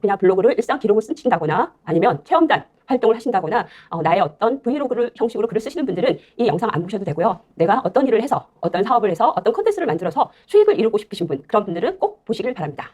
그냥 블로그를 일상 기록을 쓰신다거나 아니면 체험단 활동을 하신다거나 어, 나의 어떤 브이로그를 형식으로 글을 쓰시는 분들은 이 영상 안 보셔도 되고요. 내가 어떤 일을 해서 어떤 사업을 해서 어떤 컨텐츠를 만들어서 수익을 이루고 싶으신 분 그런 분들은 꼭 보시길 바랍니다.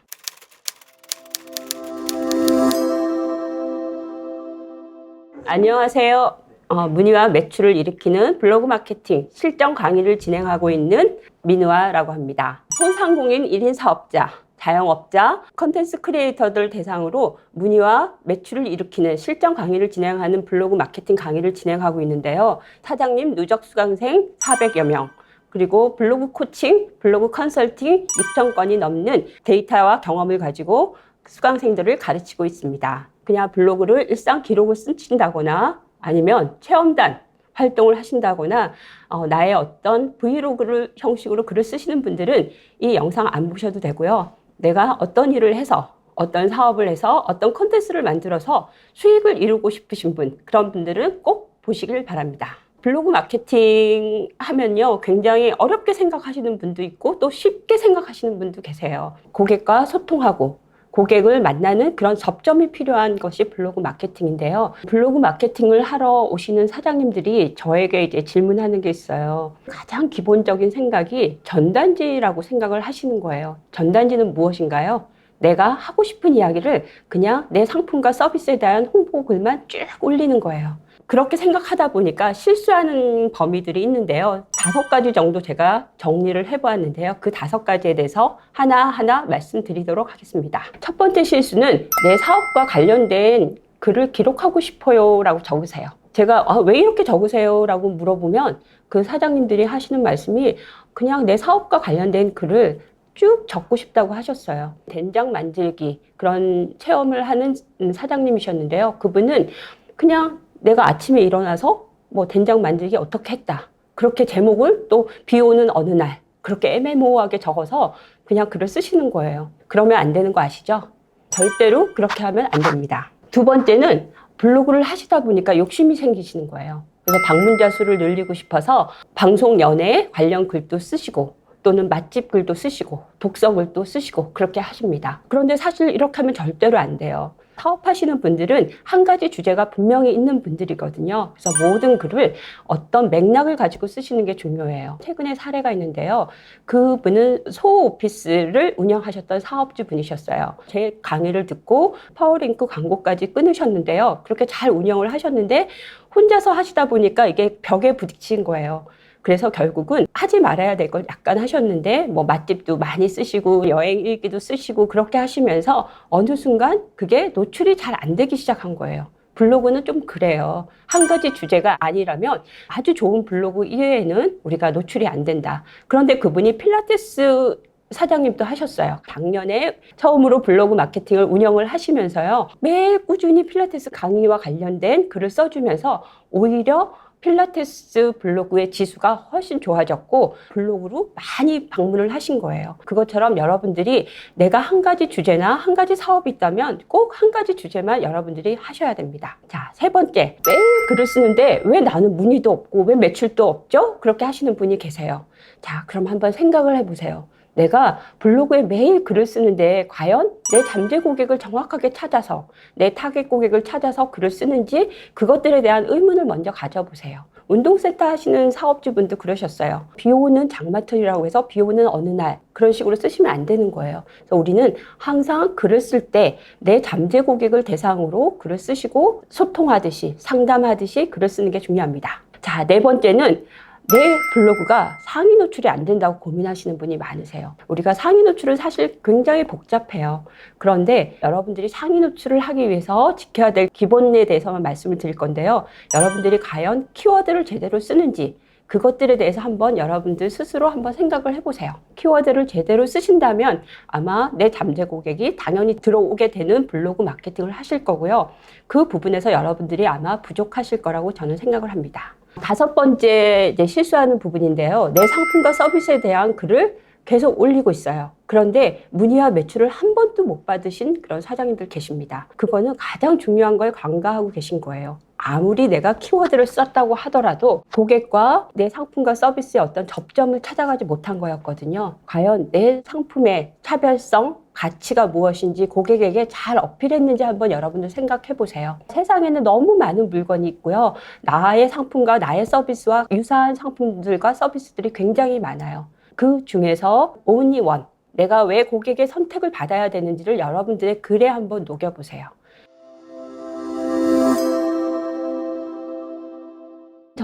안녕하세요. 어, 문의와 매출을 일으키는 블로그 마케팅 실전 강의를 진행하고 있는 민우아라고 합니다. 소상공인 1인 사업자, 자영업자, 컨텐츠 크리에이터들 대상으로 문의와 매출을 일으키는 실전 강의를 진행하는 블로그 마케팅 강의를 진행하고 있는데요. 사장님 누적 수강생 400여 명, 그리고 블로그 코칭, 블로그 컨설팅 6천 건이 넘는 데이터와 경험을 가지고 수강생들을 가르치고 있습니다. 그냥 블로그를 일상 기록을 쓰신다거나 아니면 체험단 활동을 하신다거나 어, 나의 어떤 브이로그를 형식으로 글을 쓰시는 분들은 이 영상 안 보셔도 되고요. 내가 어떤 일을 해서 어떤 사업을 해서 어떤 컨텐츠를 만들어서 수익을 이루고 싶으신 분 그런 분들은 꼭 보시길 바랍니다. 블로그 마케팅 하면요 굉장히 어렵게 생각하시는 분도 있고 또 쉽게 생각하시는 분도 계세요. 고객과 소통하고 고객을 만나는 그런 접점이 필요한 것이 블로그 마케팅인데요. 블로그 마케팅을 하러 오시는 사장님들이 저에게 이제 질문하는 게 있어요. 가장 기본적인 생각이 전단지라고 생각을 하시는 거예요. 전단지는 무엇인가요? 내가 하고 싶은 이야기를 그냥 내 상품과 서비스에 대한 홍보 글만 쭉 올리는 거예요. 그렇게 생각하다 보니까 실수하는 범위들이 있는데요. 다섯 가지 정도 제가 정리를 해보았는데요. 그 다섯 가지에 대해서 하나하나 말씀드리도록 하겠습니다. 첫 번째 실수는 내 사업과 관련된 글을 기록하고 싶어요 라고 적으세요. 제가 아, 왜 이렇게 적으세요? 라고 물어보면 그 사장님들이 하시는 말씀이 그냥 내 사업과 관련된 글을 쭉 적고 싶다고 하셨어요. 된장 만들기 그런 체험을 하는 사장님이셨는데요. 그분은 그냥 내가 아침에 일어나서 뭐 된장 만들기 어떻게 했다. 그렇게 제목을 또 비 오는 어느 날 그렇게 애매모호하게 적어서 그냥 글을 쓰시는 거예요. 그러면 안 되는 거 아시죠? 절대로 그렇게 하면 안 됩니다. 두 번째는 블로그를 하시다 보니까 욕심이 생기시는 거예요. 그래서 방문자 수를 늘리고 싶어서 방송 연예 관련 글도 쓰시고 또는 맛집 글도 쓰시고 독서 글도 쓰시고 그렇게 하십니다. 그런데 사실 이렇게 하면 절대로 안 돼요. 사업하시는 분들은 한 가지 주제가 분명히 있는 분들이거든요. 그래서 모든 글을 어떤 맥락을 가지고 쓰시는 게 중요해요. 최근에 사례가 있는데요. 그분은 소 오피스를 운영하셨던 사업주 분이셨어요. 제 강의를 듣고 파워링크 광고까지 끊으셨는데요. 그렇게 잘 운영을 하셨는데 혼자서 하시다 보니까 이게 벽에 부딪힌 거예요. 그래서 결국은 하지 말아야 될 걸 약간 하셨는데 뭐 맛집도 많이 쓰시고 여행 일기도 쓰시고 그렇게 하시면서 어느 순간 그게 노출이 잘 안 되기 시작한 거예요. 블로그는 좀 그래요. 한 가지 주제가 아니라면 아주 좋은 블로그 이외에는 우리가 노출이 안 된다. 그런데 그분이 필라테스 사장님도 하셨어요. 작년에 처음으로 블로그 마케팅을 운영을 하시면서요. 매일 꾸준히 필라테스 강의와 관련된 글을 써주면서 오히려 필라테스 블로그의 지수가 훨씬 좋아졌고 블로그로 많이 방문을 하신 거예요. 그것처럼 여러분들이 내가 한 가지 주제나 한 가지 사업이 있다면 꼭 한 가지 주제만 여러분들이 하셔야 됩니다. 자, 세 번째. 매일 글을 쓰는데 왜 나는 문의도 없고 왜 매출도 없죠? 그렇게 하시는 분이 계세요. 자, 그럼 한번 생각을 해보세요. 내가 블로그에 매일 글을 쓰는데 과연 내 잠재 고객을 정확하게 찾아서 내 타겟 고객을 찾아서 글을 쓰는지 그것들에 대한 의문을 먼저 가져보세요. 운동센터 하시는 사업주분도 그러셨어요. 비 오는 장마철이라고 해서 비 오는 어느 날 그런 식으로 쓰시면 안 되는 거예요. 그래서 우리는 항상 글을 쓸 때 내 잠재 고객을 대상으로 글을 쓰시고 소통하듯이 상담하듯이 글을 쓰는 게 중요합니다. 자, 네 번째는 내 블로그가 상위 노출이 안 된다고 고민하시는 분이 많으세요. 우리가 상위 노출은 사실 굉장히 복잡해요. 그런데 여러분들이 상위 노출을 하기 위해서 지켜야 될 기본에 대해서만 말씀을 드릴 건데요. 여러분들이 과연 키워드를 제대로 쓰는지 그것들에 대해서 한번 여러분들 스스로 한번 생각을 해보세요. 키워드를 제대로 쓰신다면 아마 내 잠재 고객이 당연히 들어오게 되는 블로그 마케팅을 하실 거고요. 그 부분에서 여러분들이 아마 부족하실 거라고 저는 생각을 합니다. 다섯 번째 이제 실수하는 부분인데요. 내 상품과 서비스에 대한 글을 계속 올리고 있어요. 그런데 문의와 매출을 한 번도 못 받으신 그런 사장님들 계십니다. 그거는 가장 중요한 걸 간과하고 계신 거예요. 아무리 내가 키워드를 썼다고 하더라도 고객과 내 상품과 서비스의 어떤 접점을 찾아가지 못한 거였거든요. 과연 내 상품의 차별성, 가치가 무엇인지 고객에게 잘 어필했는지 한번 여러분들 생각해 보세요. 세상에는 너무 많은 물건이 있고요. 나의 상품과 나의 서비스와 유사한 상품들과 서비스들이 굉장히 많아요. 그 중에서 one. 내가 왜 고객의 선택을 받아야 되는지를 여러분들의 글에 한번 녹여보세요.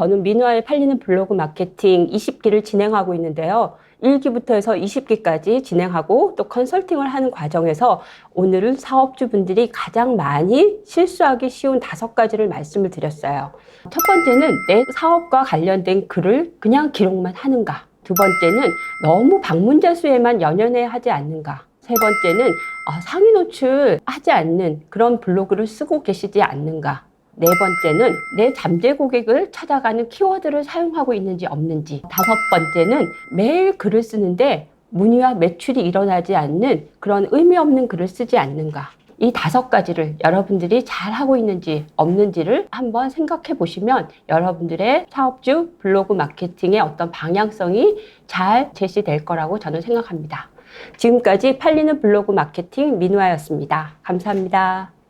저는 민화에 팔리는 블로그 마케팅 20기를 진행하고 있는데요. 1기부터 해서 20기까지 진행하고 또 컨설팅을 하는 과정에서 오늘은 사업주분들이 가장 많이 실수하기 쉬운 다섯 가지를 말씀을 드렸어요. 첫 번째는 내 사업과 관련된 글을 그냥 기록만 하는가. 두 번째는 너무 방문자 수에만 연연해 하지 않는가. 세 번째는 어, 상위 노출 하지 않는 그런 블로그를 쓰고 계시지 않는가. 네 번째는 내 잠재 고객을 찾아가는 키워드를 사용하고 있는지 없는지. 다섯 번째는 매일 글을 쓰는데 문의와 매출이 일어나지 않는 그런 의미 없는 글을 쓰지 않는가. 이 다섯 가지를 여러분들이 잘 하고 있는지 없는지를 한번 생각해 보시면 여러분들의 사업주 블로그 마케팅의 어떤 방향성이 잘 제시될 거라고 저는 생각합니다. 지금까지 팔리는 블로그 마케팅 민화였습니다. 감사합니다.